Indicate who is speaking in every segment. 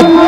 Speaker 1: ದುಡ್ಡು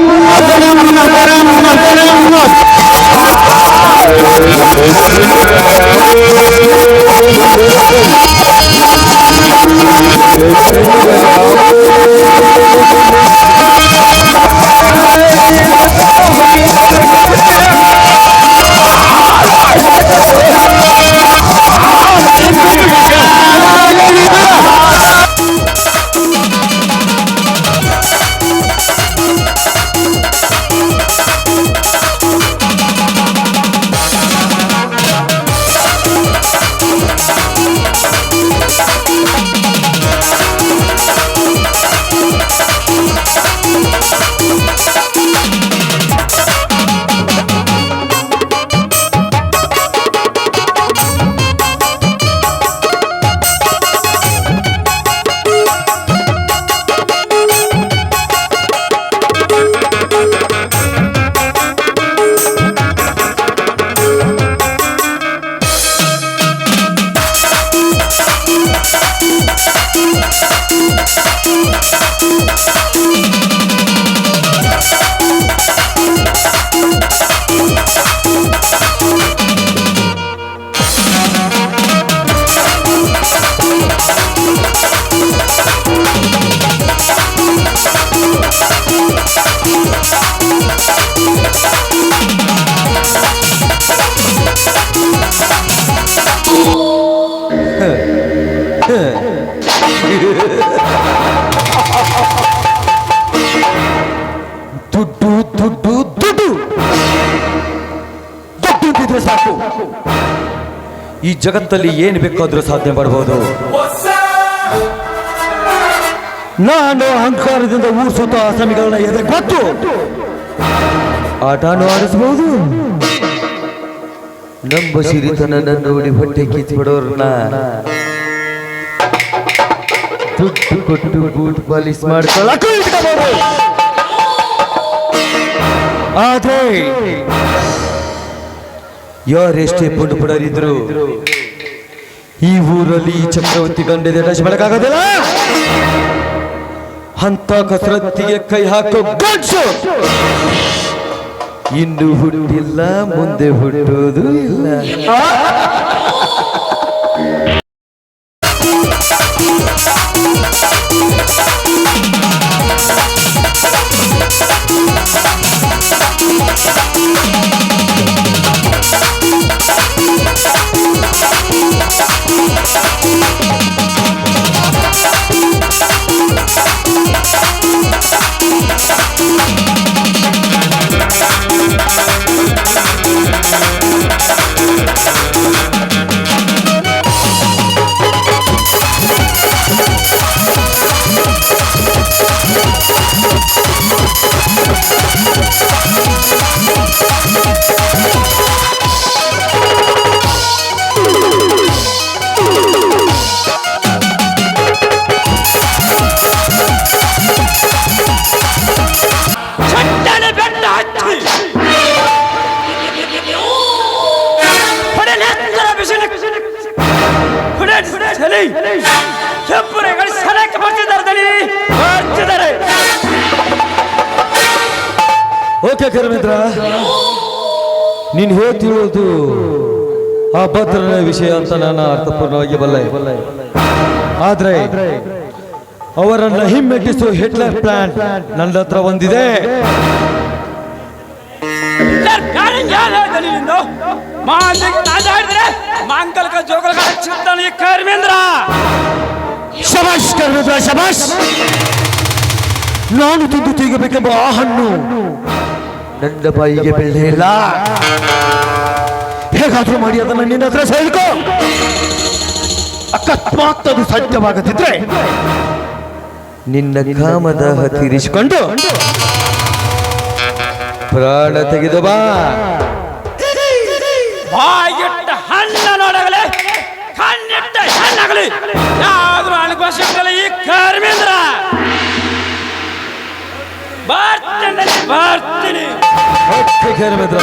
Speaker 1: ಜಗತ್ತಲ್ಲಿ ಏನು ಬೇಕಾದರೂ ಸಾಧನೆ ಮಾಡಬಹುದು ನಾನು ಅಹಂಕಾರದಿಂದ ಊರು ಸುತ್ತ ಆಸಮಿಗಳನ್ನ ಎದೆ ಗೊತ್ತು ಆಟನೂ ಆಡಿಸಬಹುದು ನಮ್ಮ ಸಿರಿತನ ನೋಡಿ ಹೊಟ್ಟೆ ಕಿತ್ಬಿಡೋರ್ನ ದುಡ್ಡು ಕೊಟ್ಟು ಬೂಟ್ ಪಾಲಿಸ್ ಇಟ್ಕೋಬಹುದು ಆದ್ರೆ ಯಾರೆಷ್ಟೇ ಪುಂಡು ಪುಡರಿದ್ರು ಈ ಊರಲ್ಲಿ ಚಕ್ರವರ್ತಿ ಗಂಡದೆ ಡಶ್ ಮಾಡಕ್ಕಾಗೋದಿಲ್ಲ ಅಂತ ಕಸರತ್ತಿಗೆ ಕೈ ಹಾಕೋ ಗಂಡ್ಸು ಇನ್ನು ಹುಟ್ಟಿಲ್ಲ ಮುಂದೆ ಹುಟ್ಟೋದು ಇಲ್ಲ.
Speaker 2: ಚಳಿ ಕೆಂಪುರೆಗಳು ಸಲಕ್ಕೆ ಬರ್ತಿದ್ದಾರೆ ದಳಿ ಬರ್ತಿದ್ದಾರೆ
Speaker 1: ಓಕೆ ಕರ್ಮಿತ್ರ ನೀನು ಹೇಳ್ತಿರೋದು ಆ ಭದ್ರನ ವಿಷಯ ಅಂತ ನಾನು ಅರ್ಥಪೂರ್ಣವಾಗಿ ಬಲ್ಲೆ. ಆದ್ರೆ ಅವರನ್ನ ಹಿಮ್ಮೆಟ್ಟಿಸುವ ಹಿಟ್ಲರ್ ಪ್ಲಾನ್ ನನ್ನ ಹತ್ರ ಒಂದಿದೆ.
Speaker 2: ಜೋಗಲ್ಕ ಚಿಂತನೆ ಕರ್ಮೇಂದ್ರ.
Speaker 1: ಶಬಾಷ್ ಕರ್ಮೇಂದ್ರ ಶಬಾಷ್. ನಾನು ತಿಂದು ತೆಗಬೇಕೆಂಬ ಆ ಹಣ್ಣು. ನನ್ನ ಬಾಯಿಗೆ ಬೆಳ್ಳೆ ಇಲ್ಲ. ಹೇಗಾದ್ರೂ ಮಾಡಿ ಅದನ್ನ ನಿನ್ನ ಹತ್ರ ಸೇರಿಕೋ. ಅಕಸ್ಮಾತ್ ಅದು ಸಾಧ್ಯವಾಗದಿದ್ರೆ ನಿನ್ನ ಕಾಮದಾಹ ತೀರಿಸಿಕೊಂಡು ಪ್ರಾಣ ತೆಗೆದು ಬಾ.
Speaker 2: ಹೆಣ್ಣಾಗಲಿ ಯಾವ್ದು ಅಣಕೋಶಕ್ಕಲ್ಲ ಈ ಕರ್ಮೇಂದ್ರ. ಬರ್ತೀನಿ ಬರ್ತೀನಿ.
Speaker 1: ಕರ್ಮೇಂದ್ರ.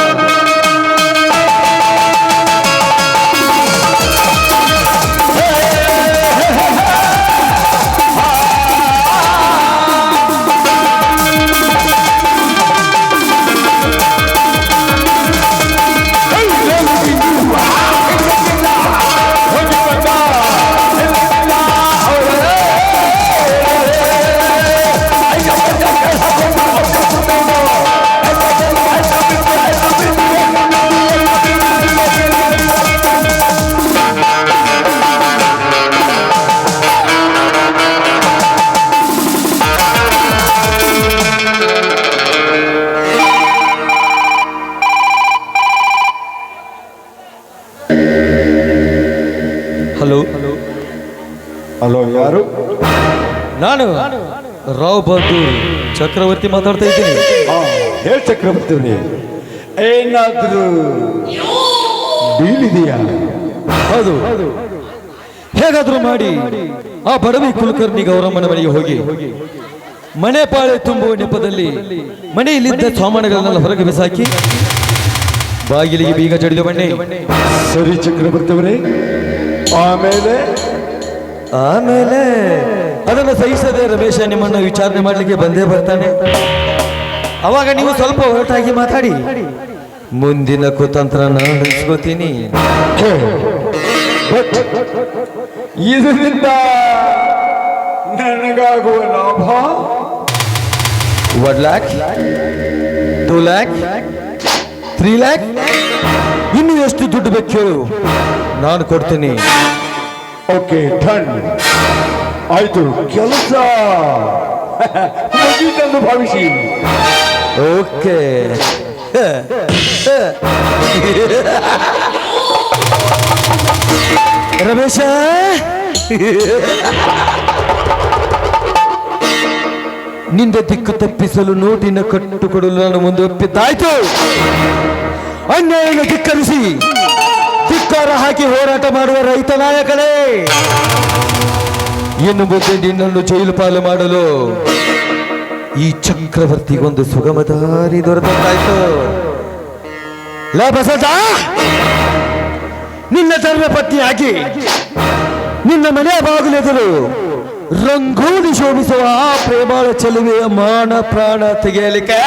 Speaker 1: ಚಕ್ರವರ್ತಿ ಮಾತಾಡ್ತಾ ಇದ್ದೀನಿ.
Speaker 3: ಹೇಳ್ ಚಕ್ರವರ್ತಿ ಏನಾದ್ರೂ ಡೀಲ್ ಇದೆಯಾ
Speaker 1: ಹೌದು. ಹೇಗಾದ್ರೂ ಮಾಡಿ ಆ ಬಡವಿ ಕುಲಕರ್ಣಿಗೆ ಮನೆ ಮನೆಗೆ ಹೋಗಿ ಮನೆ ಪಾಳೆ ತುಂಬುವ ನೆಪದಲ್ಲಿ ಮನೆಯಲ್ಲಿದ್ದ ಸಾಮಾನುಗಳನ್ನೆಲ್ಲ ಹೊರಗೆ ಬಿಸಾಕಿ ಬಾಗಿಲಿಗೆ ಬೀಗ ಜಡಿದು ಬನ್ನಿ.
Speaker 3: ಸರಿ ಚಕ್ರವರ್ತಿ ಅವರೇ. ಆಮೇಲೆ?
Speaker 1: ಆಮೇಲೆ? ಅದನ್ನು ಸಹಿಸದೆ ರಮೇಶ ನಿಮ್ಮನ್ನು ವಿಚಾರಣೆ ಮಾಡಲಿಕ್ಕೆ ಬಂದೇ ಬರ್ತಾನೆ. ಅವಾಗ ನೀವು ಸ್ವಲ್ಪ ಹೊರಟಾಗಿ ಮಾತಾಡಿ. ಮುಂದಿನ ಕುತಂತ್ರ ನಾನು ನಡೆಸ್ಕೋತೀನಿ.
Speaker 3: ಇದರಿಂದ ನನಗಾಗುವ ಲಾಭ?
Speaker 1: One lakh two lakh three lakh ಇನ್ನು ಎಷ್ಟು ದುಡ್ಡು ಬೇಕು ಹೇಳು. ನಾನು ಕೊಡ್ತೀನಿ.
Speaker 3: ಓಕೆ ಡನ್ ಆಯ್ತು. ಕೆಲಸ. ಮುಗೀತೆಂದು ಭಾವಿಸಿ.
Speaker 1: ಓಕೆ. ರಮೇಶ? ನಿಂದ ದಿಕ್ಕು ತಪ್ಪಿಸಲು ನೋಟಿನ ಕಟ್ಟು ಕೊಡಲು ನಾನು ಮುಂದೆ ಒಪ್ಪಿದ್ದಾಯ್ತು. ಅನ್ಯಾಯನ ಧಿಕ್ಕರಿಸಿ ಧಿಕ್ಕಾರ ಹಾಕಿ ಹೋರಾಟ ಮಾಡುವ ರೈತ ನಾಯಕನೇ. ಇನ್ನು ಮುಂದೆ ನಿನ್ನನ್ನು ಜೈಲು ಪಾಲು ಮಾಡಲು ಈ ಚಕ್ರವರ್ತಿಗೊಂದು ಸುಗಮ ದಾರಿ ದೊರೆತಾಯ್ತು ನಿನ್ನ ಧರ್ಮ ಪತ್ನಿಯಾಗಿ ನಿನ್ನ ಮನೆಯ ಬಾಗಿಲೆದುರು ರಂಗೋಲಿ ಶೋಭಿಸುವ ಆ ಪ್ರೇಮಾಳ ಚೆಲುವೆಯ ಮಾನ ಪ್ರಾಣ ತೆಗೆಯಲಿಕ್ಕೆ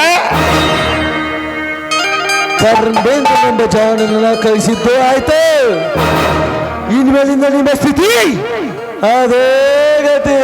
Speaker 1: ಧರ್ಮೇಂದ್ರನೆಂಬ ಜಾನನ ಕಳಿಸಿದ್ದೇ ಆಯ್ತು. ಇನ್ಮೇಲಿಂದ ನಿಮ್ಮ ಸ್ಥಿತಿ ಅದೇ ಗತಿ.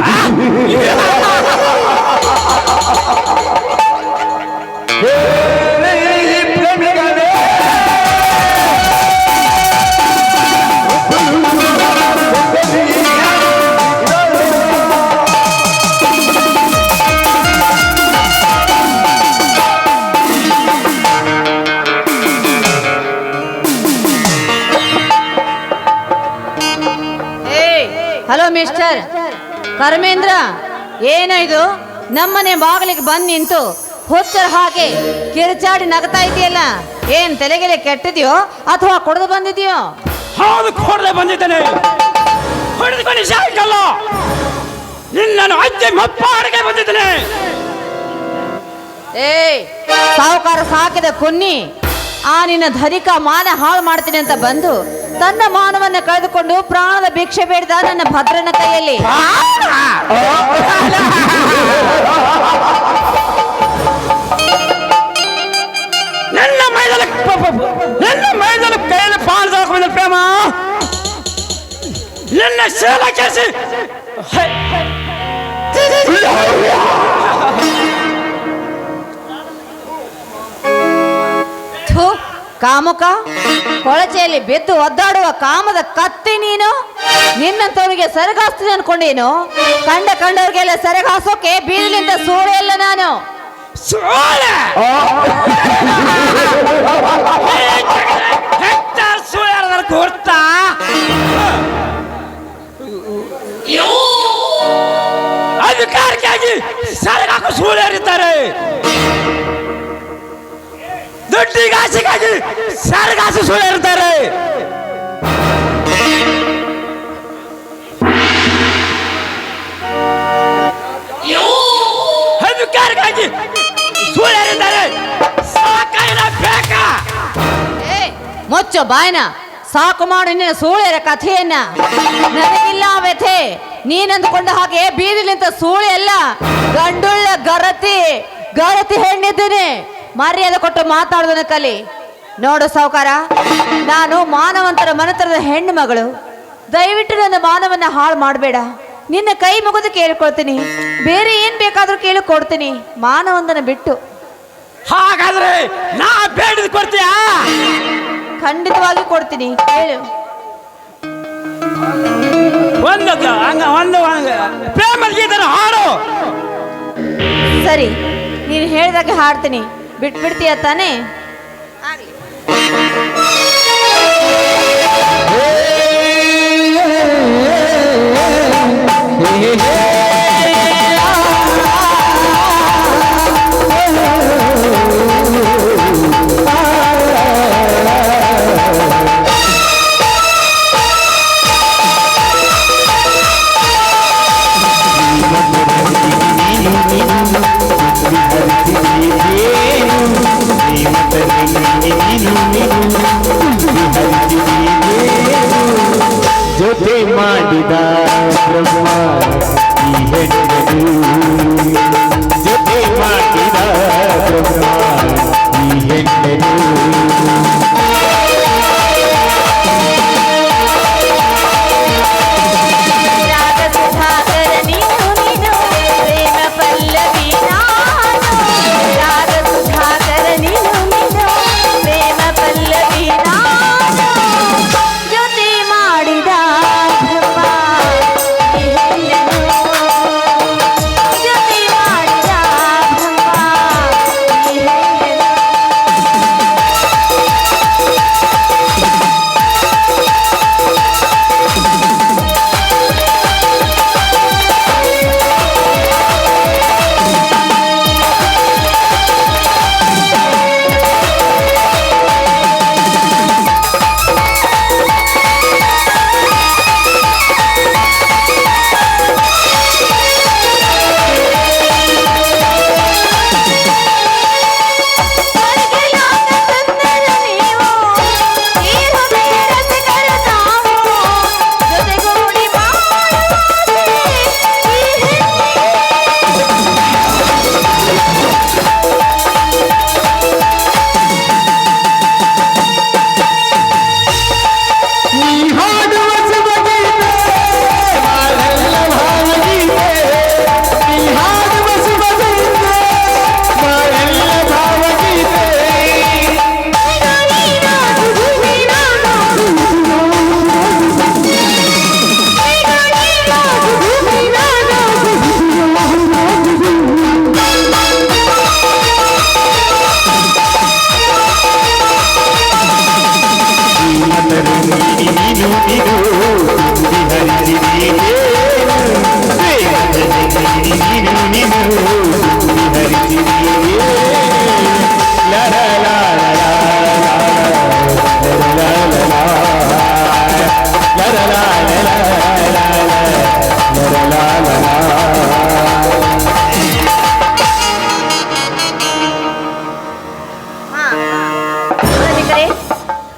Speaker 4: ಏಯ್ ಕರ್ಮೇಂದ್ರ ಏನಾಯ್ತು ನಮ್ಮನೆ ಬಾಗಿಲಿಗೆ ಬಂದು ನಿಂತು ಹುಚ್ಚರ ಹಾಗೆ ಕಿರುಚಾಡಿ ನಗ್ತಾ ಇದೆಯಲ್ಲ ಏನ್ ತಲೆಗೆಲೆ ಕೆಟ್ಟಿದ್ಯೋ ಅಥವಾ ಕುಡಿದು ಬಂದಿದ್ಯೋ?
Speaker 2: ಹೌದು ಕೊಡದೆ ಬಂದಿದ್ದೇನೆ. ಹೊಡೆದುಕೊಂಡು ನಿನ್ನನ್ನು ಅಜ್ಜಿ ಮಪ್ಪಾಡಿಗೆ ಬಂದಿದ್ದೇನೆ.
Speaker 4: ಏಯ್ ಸಾಹುಕಾರ ಸಾಕಿದ ಕುನ್ನಿ ಆ ನಿನ್ನ ಧರಿಕ ಮಾನ ಹಾಳು ಮಾಡ್ತೀನಿ ಅಂತ ಬಂದು ತನ್ನ ಮಾನವನ್ನ ಕಳೆದುಕೊಂಡು ಪ್ರಾಣದ ಭಿಕ್ಷೆ ಬೇಡಿದ ನನ್ನ ಭದ್ರನ ಕೈಯಲ್ಲಿ.
Speaker 2: ನನ್ನ ಪ- ನನ್ನ ಮೈದಲ ಕೈಯಲ್ಲಿ ಪಾಲು ಪ್ರೇಮ. ನನ್ನ ಶೀಲ ಕೆಸಿ.
Speaker 4: ಕಾಮುಕ ಕೊಳಚೆಯಲ್ಲಿ ಬೆದ್ದು ಒದ್ದಾಡುವ ಕಾಮದ ಕತ್ತಿ ನೀನು? ನಿನ್ನಂತವರಿಗೆ ಸರಗಾಸ್ತೀನಿ ಅನ್ಕೊಂಡೇನು ಕಂಡ ಕಂಡವ್ರಿಗೆಲ್ಲ ಸರಗಾಸೋಕೆ ಬೀದಿಲಿಂದ ಸೂಳೆ ಇಲ್ಲ ನಾನು.
Speaker 2: ಗೊತ್ತಾ? ಅಧಿಕಾರಕ್ಕಾಗಿ ಸರಗಾಕು ದುಡ್ಡಿಗಾಸಿಗಾಗಿ ಸಾರಿಗಾಸಿ ಅಧಿಕಾರಕ್ಕಾಗಿ ಸುಳ್ಳು ಇರ್ತಾರೆ ಸಾಕಾಯಿನ ಬೇಕಾ?
Speaker 4: ಬಾಯ್ನ. ಸಾಕು ಮಾಡು ನಿನ್ನ ಸೂಳೆರ ಕಥೆಯನ್ನ. ನನಗಿಲ್ಲ ವ್ಯಥೆ. ನೀನಂದುಕೊಂಡ ಹಾಗೆ ಬೀದಿಲಿಂತ ಸೂಳೆ ಅಲ್ಲ ಗಂಡುಳ್ಳ ಗರತಿ ಗರತಿ ಹೆಣ್ಣಿದ್ದೇನೆ. ಮರ್ಯಾದೆ ಕೊಟ್ಟು ಮಾತಾಡೋದನ್ನ ಕಲಿ. ನೋಡು ಸಾವುಕಾರ ನಾನು ಮಾನವಂತರ ಮನತರದ ಹೆಣ್ಣು ಮಗಳು. ದಯವಿಟ್ಟು ನನ್ನ ಮಾನವನ್ನ ಹಾಳು ಮಾಡಬೇಡ. ನಿನ್ನ ಕೈ ಮುಗಿದು ಕೇಳಿಕೊಳ್ತೀನಿ. ಬೇರೆ ಏನ್ ಬೇಕಾದ್ರೂ ಕೇಳಿ ಕೊಡ್ತೀನಿ. ಮಾನವಂದನ ಬಿಟ್ಟು.
Speaker 2: ಹಾಗಾದ್ರೆ ನಾ ಬೇಡಿದ ಕೊಡ್ತೀಯಾ?
Speaker 4: ಖಂಡಿತವಾಗಿ ಕೊಡ್ತೀನಿ. ಹೇಳು.
Speaker 2: ಒಂದು ಹಂಗ ಒಂದು ಪ್ರೇಮದ ಗೀತನ ಹಾಡು.
Speaker 4: ಸರಿ ನೀನು ಹೇಳಿದಾಗೆ ಹಾಡ್ತೀನಿ. ಬಿಟ್ಬಿಡ್ತೀಯ ತಾನೇ
Speaker 5: ಜೊತೆ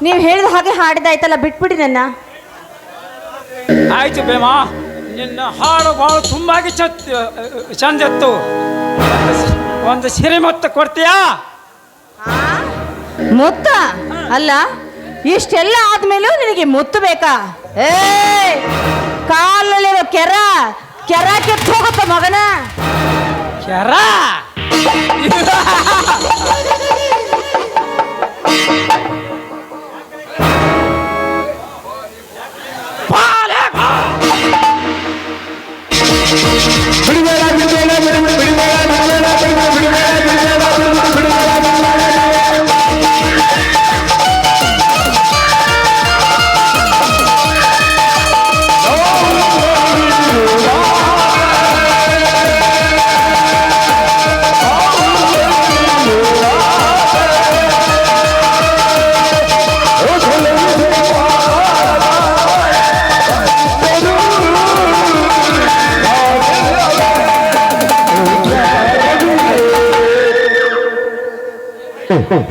Speaker 4: ನೀವು ಹೇಳಿದ ಹಾಗೆ ಹಾಡಿದಾಯ್ತಲ್ಲ ಬಿಟ್ಬಿಡಿ ನನ್ನ.
Speaker 2: ಆಯ್ತು ಬೇಮ ನಿನ್ನ ಹಾಡು ಭಾಳ ತುಂಬಾಗಿ ಚತ್ ಚಂದ ಇತ್ತು ಒಂದು ಸಿ- ಒಂದು ಸಿರಿ ಮೊತ್ತ ಕೊಡ್ತೀಯಾ?
Speaker 4: ಮುತ್ತ? ಅಲ್ಲ ಇಷ್ಟೆಲ್ಲ ಆದ್ಮೇಲೂ ನಿನಗೆ ಮುತ್ತು ಬೇಕಾ? ಏ ಕಾಲಲ್ಲಿರೋ ಕೆರ ಕೆರ ಕೆತ್ತ ಹೋಗಪ್ಪ ಮಗನ?
Speaker 2: ಕೆರ?
Speaker 3: ಬಿಡುಗಡೆ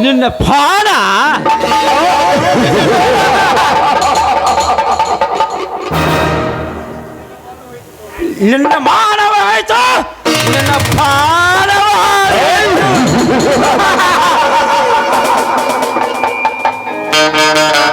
Speaker 2: ನಿನ್ನ ಪಾನ ನಿನ್ನ ಮಾನವ ಆಯ್ತು. ನಿನ್ನ ಪಾನವ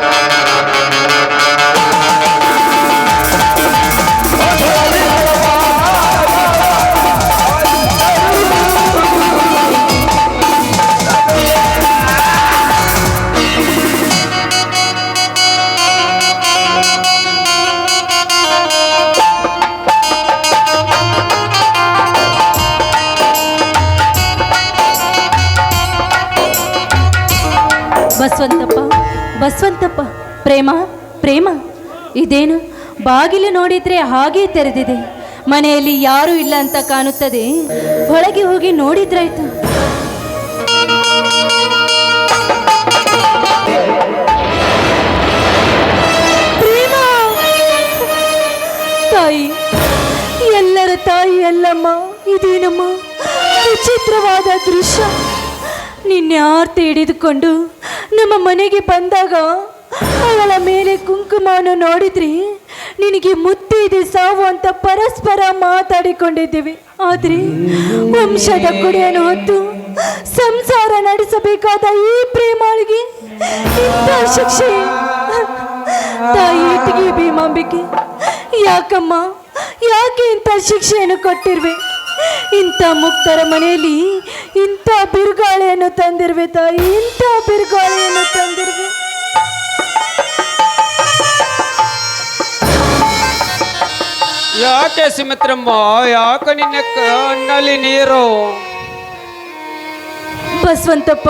Speaker 6: ಬಸವಂತಪ್ಪ ಬಸವಂತಪ್ಪ, ಪ್ರೇಮ ಪ್ರೇಮ. ಇದೇನು? ಬಾಗಿಲು ನೋಡಿದ್ರೆ ಹಾಗೇ ತೆರೆದಿದೆ. ಮನೆಯಲ್ಲಿ ಯಾರೂ ಇಲ್ಲ ಅಂತ ಕಾಣುತ್ತದೆ. ಒಳಗೆ ಹೋಗಿ ನೋಡಿದ್ರಾಯ್ತು. ಪ್ರೇಮ! ತಾಯಿ, ಎಲ್ಲರ ತಾಯಿ ಅಲ್ಲಮ್ಮ, ಇದೇನಮ್ಮ? ವಿಚಿತ್ರವಾದ ದೃಶ್ಯ. ನಿನ್ನೆ ಆರ್ತಿ ಹಿಡಿದುಕೊಂಡು ನಮ್ಮ ಮನೆಗೆ ಬಂದಾಗ ಅವಳ ಮೇಲೆ ಕುಂಕುಮವನ್ನು ನೋಡಿದ್ರಿ. ನಿನಗೆ ಮುತ್ತಿದೆ ಸಾವು ಅಂತ ಪರಸ್ಪರ ಮಾತಾಡಿಕೊಂಡಿದ್ದೀವಿ. ಆದ್ರೆ ವಂಶದ ಕುಡಿಯನ್ನು ಹೊತ್ತು ಸಂಸಾರ ನಡೆಸಬೇಕಾದ ಈ ಪ್ರೇಮಾಳಿಗೆ ಇಂಥ ಶಿಕ್ಷೆ. ತಾಯಿ ಇಟ್ಟಿಗೆ ಭೀಮಾಂಬಿಕೆ. ಯಾಕಮ್ಮ, ಯಾಕೆ ಇಂಥ ಶಿಕ್ಷೆಯನ್ನು ಕೊಟ್ಟಿರ್ವೆ? ಇಂಥ ಮುಕ್ತರ ಮನೆಯಲ್ಲಿ ಇಂಥ ಬಿರುಗಾಳಿಯನ್ನು ತಂದಿರ್ವೆ ತಾಯಿ ಇಂಥ ಬಿರುಗಾಳಿಯನ್ನು ತಂದಿರ್ವೆ.
Speaker 2: ಯಾಕೆ ಸುಮಿತ್ರಮ್ಮ ಯಾಕೆ ನಿನ್ನ ಕಣ್ಣಲ್ಲಿ ನೀರು?
Speaker 6: ಬಸವಂತಪ್ಪ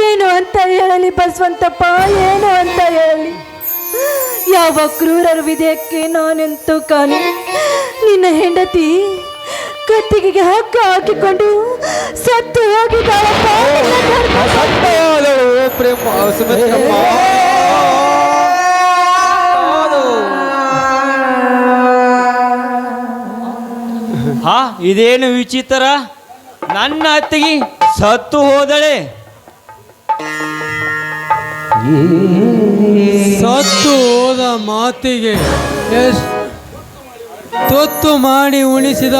Speaker 6: ಏನು ಅಂತ ಹೇಳಲಿ ಬಸವಂತಪ್ಪ ಏನು ಅಂತ ಹೇಳಲಿ. ಯಾವ ಕ್ರೂರರು ವಿಧೇಯಕ್ಕೆ ನಾನೆಂತೂ ಕಾಣಿ ನಿನ್ನ ಹೆಂಡತಿ ಕತ್ತಿಗೆಗೆ ಹಗ್ಗ ಹಾಕಿಕೊಂಡು ಸತ್ತು ಹೋಗಿದ್ದಾಳಪ್ಪ
Speaker 1: ಸುಮಿತ್ರಮ್ಮ
Speaker 2: ಹಾ ಇದೇನು ವಿಚಿತ್ರ? ನನ್ನ ಅತ್ತಿಗೆ ಸತ್ತು ಹೋದಳೆ.
Speaker 7: ಸತ್ತು ಹೋದ ಮಾತಿಗೆ ಎಷ್ಟು ತೊತ್ತು ಮಾಡಿ ಉಣಿಸಿದ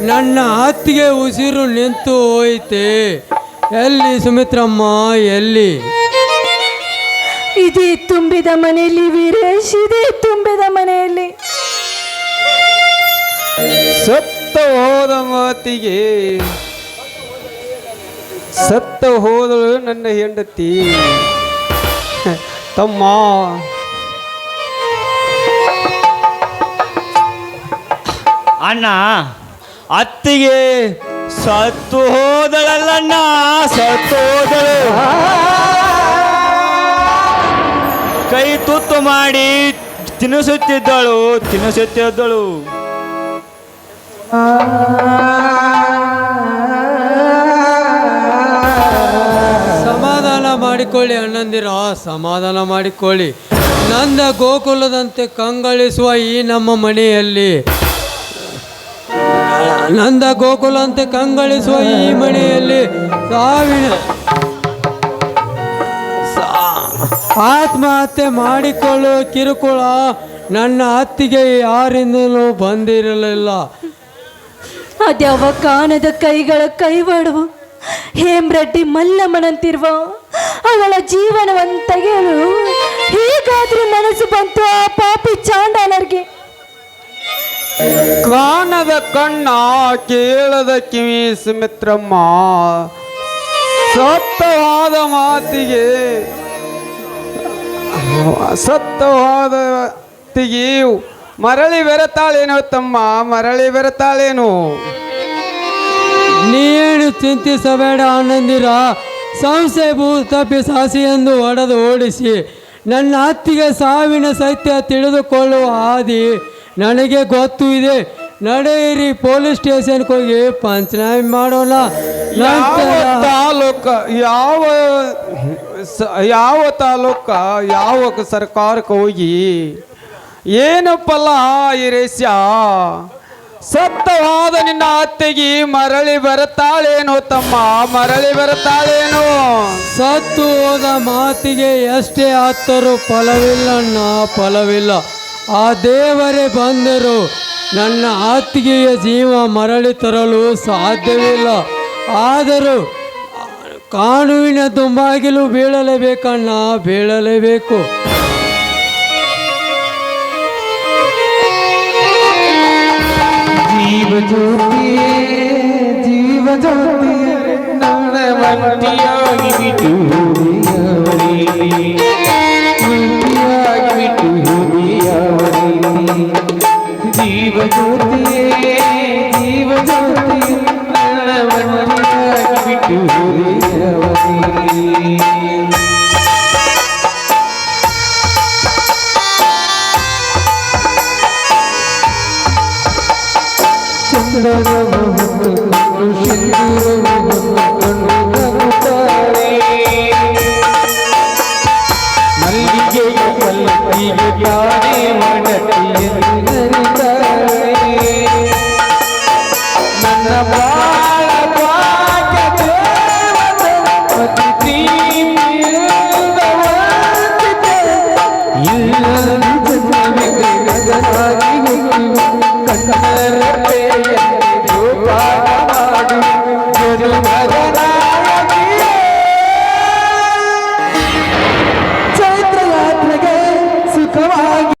Speaker 7: ನನ್ನ ಹತ್ತಿಗೆ ಉಸಿರು ನಿಂತು ಹೋಯ್ತೆ. ಎಲ್ಲಿ ಸುಮಿತ್ರಮ್ಮ ಎಲ್ಲಿ?
Speaker 6: ಇದೇ ತುಂಬಿದ ಮನೆಯಲ್ಲಿ ವೀರೇಶ್ ಇದೇ ತುಂಬಿದ ಮನೆಯಲ್ಲಿ.
Speaker 2: ಸತ್ತ ಹೋದ ಮಾತಿಗೆ ಸತ್ತ ಹೋದಳು ನನ್ನ ಹೆಂಡತಿ. ತಮ್ಮ ಅಣ್ಣ ಅತ್ತಿಗೆ ಸತ್ತು ಹೋದಳಲ್ಲಣ್ಣ, ಸತ್ತು ಹೋದಳು. ಕೈ ತುತ್ತು ಮಾಡಿ ತಿನ್ನಿಸುತ್ತಿದ್ದಳು ತಿನ್ನಿಸುತ್ತಿದ್ದಳು.
Speaker 7: ಸಮಾಧಾನ ಮಾಡಿಕೊಳ್ಳಿ ಅಣ್ಣಂದಿರ, ಸಮಾಧಾನ ಮಾಡಿಕೊಳ್ಳಿ. ನಂದ ಗೋಕುಲದಂತೆ ಕಂಗಳಿಸುವ ಈ ನಮ್ಮ ಮನೆಯಲ್ಲಿ ನಂದ ಗೋಕುಲಂತೆ ಕಂಗಳಿಸುವ ಈ ಮನೆಯಲ್ಲಿ ಸಾವಿನ ಆತ್ಮಹತ್ಯೆ ಮಾಡಿಕೊಳ್ಳುವ ಕಿರುಕುಳ ನನ್ನ ಅತ್ತಿಗೆ ಯಾರಿಂದಲೂ ಬಂದಿರಲಿಲ್ಲ.
Speaker 6: ಅದ್ಯಾವ ಕಾಣದ ಕೈಗಳ ಕೈವಾಡವು ಹೇಮ್ರೆಡ್ಡಿ ಮಲ್ಲಮ್ಮನಂತಿರುವ, ಅವಳ ಜೀವನವನ್ನು ತೆಗೆಯಲು ಹೀಗಾದ್ರೂ ಮನಸ್ಸು ಬಂತು ಆ ಪಾಪಿ ಚಾಂಡಾಲರ್ಗೆ
Speaker 7: ಕಾಣದ ಕಣ್ಣ ಕೇಳದ ಕಿವಿ ಸುಮಿತ್ರಮ್ಮ ಸತ್ತವಾದ ಮಾತಿಗೆ ಸತ್ತವಾದ ಮಾತಿಗೆ ಮರಳಿ ಬೆರತಾಳೇನೋ ತಮ್ಮ, ಮರಳಿ ಬೆರತಾಳೇನು? ನೀನು ಚಿಂತಿಸಬೇಡ ಆನಂದಿರ ಸಂಶಯ ಸಾಸಿ ಎಂದು ಒಡೆದು ಓಡಿಸಿ, ನನ್ನ ಅತ್ತಿಗೆ ಸಾವಿನ ಸತ್ಯ ತಿಳಿದುಕೊಳ್ಳುವ ಹಾದಿ ನನಗೆ ಗೊತ್ತು ಇದೆ. ನಡೆಯಿರಿ ಪೊಲೀಸ್ ಸ್ಟೇಷನ್ಗೆ ಹೋಗಿ ಪಂಚನಾಮೆ ಮಾಡೋಣ. ಯಾವ
Speaker 8: ತಾಲೂಕ ಯಾವ ಸ- ಯಾವ ತಾಲೂಕ ಯಾವ ಸರ್ಕಾರಕ್ಕೆ ಹೋಗಿ? ಏನು ಫಲ ಇರೇಶ ಸತ್ತವಾದ ನಿನ್ನ ಅತ್ತೆಗೆ ಮರಳಿ ಬರುತ್ತಾಳೇನೋ ತಮ್ಮ? ಮರಳಿ ಬರುತ್ತಾಳೇನೋ?
Speaker 7: ಸತ್ತು ಹೋದ ಮಾತಿಗೆ ಎಷ್ಟೇ ಹತ್ತರೂ ಫಲವಿಲ್ಲಣ್ಣ ಫಲವಿಲ್ಲ. ಆ ದೇವರೇ ಬಂದರು. ನನ್ನ ಆತ್ಮೀಯ ಜೀವ ಮರಳಿ ತರಲು ಸಾಧ್ಯವಿಲ್ಲ. ಆದರೂ ಕಾಣುವಿನ ತುಂಬಾಗಿಲು ಬೀಳಲೇಬೇಕಣ್ಣ, ಬೀಳಲೇಬೇಕು.
Speaker 8: ಜೀವ ಜ್ಯೋತಿಯೇ ಜೀವ ಜ್ಯೋತಿಯೇ ನನ್ನ ಜೀವ ಜ್ಯೋತಿಯೇ ಜೀವ ಜ್ಯೋತಿಯೇ ನನ್ನ ಮಂಟಿಯಾಗಿ ಬಿಟ್ಟು ಹೋಗಿಯವರೇ. ಮಲ್ಲಿಗೆಯ ಮಲ್ಲಿಗೆ ಮಡತಿಯರಿದ್ದಾರೆ